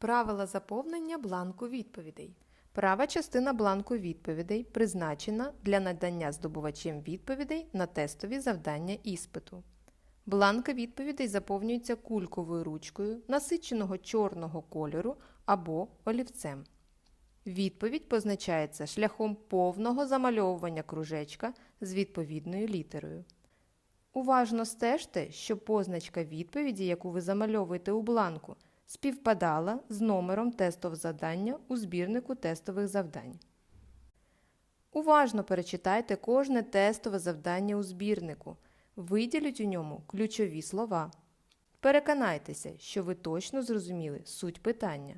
Правила заповнення бланку відповідей. Права частина бланку відповідей призначена для надання здобувачем відповідей на тестові завдання іспиту. Бланки відповідей заповнюються кульковою ручкою насиченого чорного кольору або олівцем. Відповідь позначається шляхом повного замальовування кружечка з відповідною літерою. Уважно стежте, щоб позначка відповіді, яку ви замальовуєте у бланку, співпадала з номером тестового завдання у збірнику тестових завдань. Уважно перечитайте кожне тестове завдання у збірнику. Виділіть у ньому ключові слова. Переконайтеся, що ви точно зрозуміли суть питання.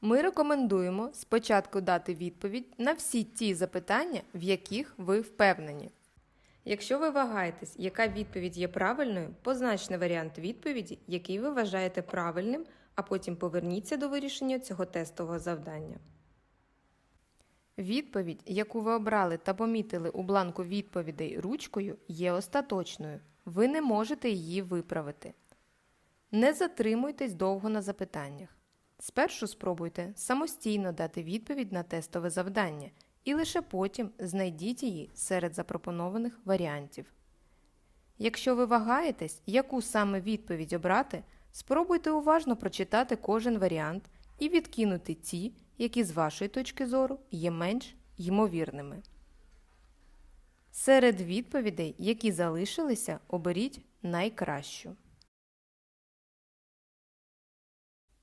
Ми рекомендуємо спочатку дати відповідь на всі ті запитання, в яких ви впевнені. Якщо ви вагаєтесь, яка відповідь є правильною, позначте варіант відповіді, який ви вважаєте правильним, а потім поверніться до вирішення цього тестового завдання. Відповідь, яку ви обрали та помітили у бланку відповідей ручкою, є остаточною. Ви не можете її виправити. Не затримуйтесь довго на запитаннях. Спершу спробуйте самостійно дати відповідь на тестове завдання і лише потім знайдіть її серед запропонованих варіантів. Якщо ви вагаєтесь, яку саме відповідь обрати, спробуйте уважно прочитати кожен варіант і відкинути ті, які з вашої точки зору є менш ймовірними. Серед відповідей, які залишилися, оберіть найкращу.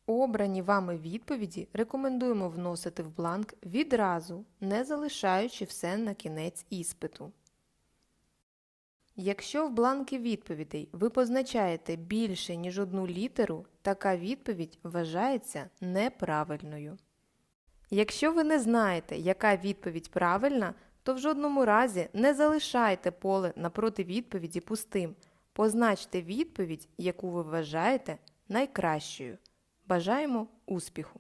Обрані вами відповіді рекомендуємо вносити в бланк відразу, не залишаючи все на кінець іспиту. Якщо в бланки відповідей ви позначаєте більше, ніж одну літеру, така відповідь вважається неправильною. Якщо ви не знаєте, яка відповідь правильна, то в жодному разі не залишайте поле напроти відповіді пустим. Позначте відповідь, яку ви вважаєте найкращою. Бажаємо успіху!